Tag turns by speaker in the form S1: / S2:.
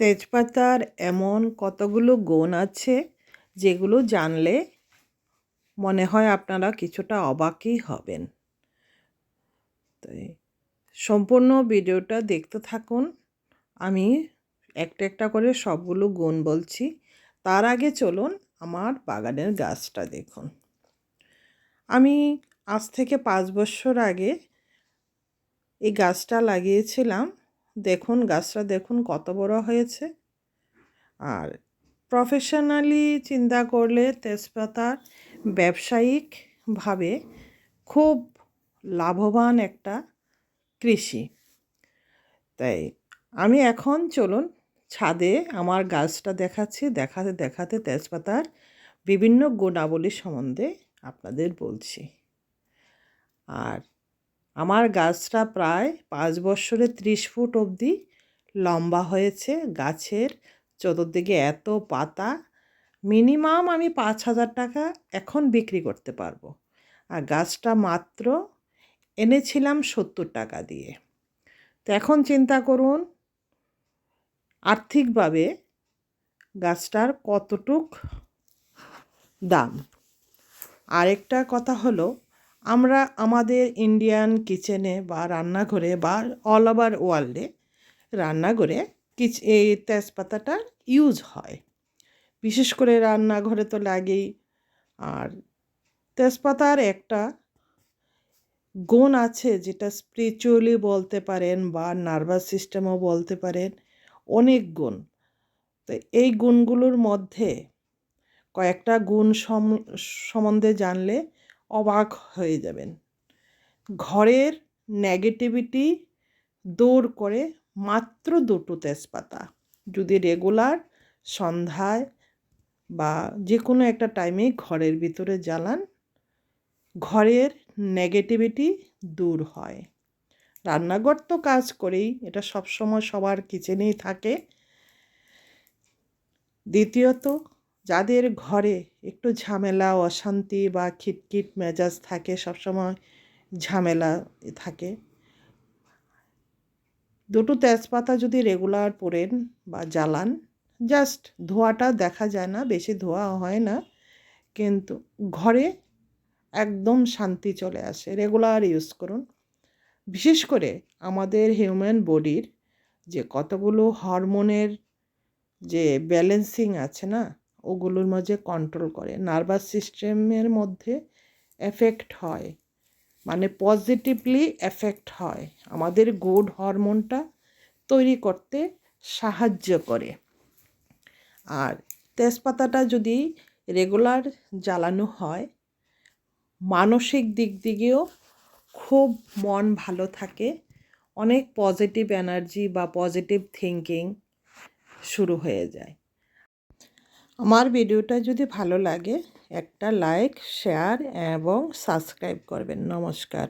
S1: তেজপাতার এমন কতগুলো গুণ আছে যেগুলো জানলে মনে হয় আপনারা কিছুটা অবাকই হবেন। তাই সম্পূর্ণ ভিডিওটা দেখতে থাকুন। আমি একটা একটা করে সবগুলো গুণ বলছি। তার আগে চলুন আমার বাগানের গাছটা দেখুন। আমি আজ থেকে পাঁচ বছর আগে এই গাছটা লাগিয়েছিলাম। দেখুন, গাছটা দেখুন, কত বড় হয়েছে। আর প্রফেশনালি চিন্তা করলে তেজপাতা ব্যবসায়িকভাবে খুব লাভবান একটা কৃষি। তাই আমি এখন চলুন ছাদে আমার গাছটা দেখাচ্ছি, দেখাতে দেখাতে তেজপাতার বিভিন্ন গুণাবলী সম্বন্ধে আপনাদের বলছি। আর আমার গাছটা প্রায় পাঁচ বছরে ত্রিশ ফুট অবধি লম্বা হয়েছে। গাছের চতুর্দিকে এত পাতা, মিনিমাম আমি পাঁচ হাজার টাকা এখন বিক্রি করতে পারব। আর গাছটা মাত্র এনেছিলাম সত্তর টাকা দিয়ে। তো এখন চিন্তা করুন, আর্থিকভাবে গাছটার কতটুক দাম? আরেকটা কথা হলো আমরা আমাদের ইন্ডিয়ান কিচেনে বা রান্নাঘরে বা অল ওভার ওয়ার্ল্ডে রান্নাঘরে কিচ, এই তেজপাতাটা ইউজ হয়। বিশেষ করে রান্নাঘরে তো লাগেই। আর তেজপাতার একটা গুণ আছে যেটা স্পিরিচুয়ালি বলতে পারেন বা নার্ভাস সিস্টেমও বলতে পারেন, অনেক গুণ। তো এই গুণগুলোর মধ্যে কয়েকটা গুণ সম্বন্ধে জানলে অবাক হয়ে যাবেন। ঘরের নেগেটিভিটি দূর করে মাত্র দুটো তেজপাতা। যদি রেগুলার সন্ধ্যায় বা যে কোনো একটা টাইমে ঘরের ভিতরে জ্বালান, ঘরের নেগেটিভিটি দূর হয়। রান্নাঘর তো কাজ করেই, এটা সবসময় সবার কিচেনেই থাকে। দ্বিতীয়ত যাদের ঘরে একটু ঝামেলা, অশান্তি বা খিটখিট মেজাজ থাকে, সবসময় ঝামেলা থাকে। দুটো তেজপাতা যদি রেগুলার পড়েন বা জ্বালান জাস্ট ধোয়াটা দেখা যায় না, বেশি ধোয়া হয় না, কিন্তু ঘরে একদম শান্তি চলে আসে রেগুলার ইউজ করুন। বিশেষ করে আমাদের হিউম্যান বডির যে কতগুলো হরমোনের যে ব্যালেন্সিং আছে না ওগুলোর মাঝে কন্ট্রোল করে। নার্ভাস সিস্টেমের মধ্যে এফেক্ট হয়। মানে পজিটিভলি এফেক্ট হয়। আমাদের গুড হরমোনটা তৈরি করতে সাহায্য করে। আর তেজপাতাটা যদি রেগুলার জ্বালানো হয়, মানসিক দিক দিকেও খুব মন ভালো থাকে। অনেক পজিটিভ এনার্জি বা পজিটিভ থিঙ্কিং শুরু হয়ে যায়। আমার ভিডিওটা যদি ভালো লাগে একটা লাইক শেয়ার এবং সাবস্ক্রাইব করবেন। নমস্কার।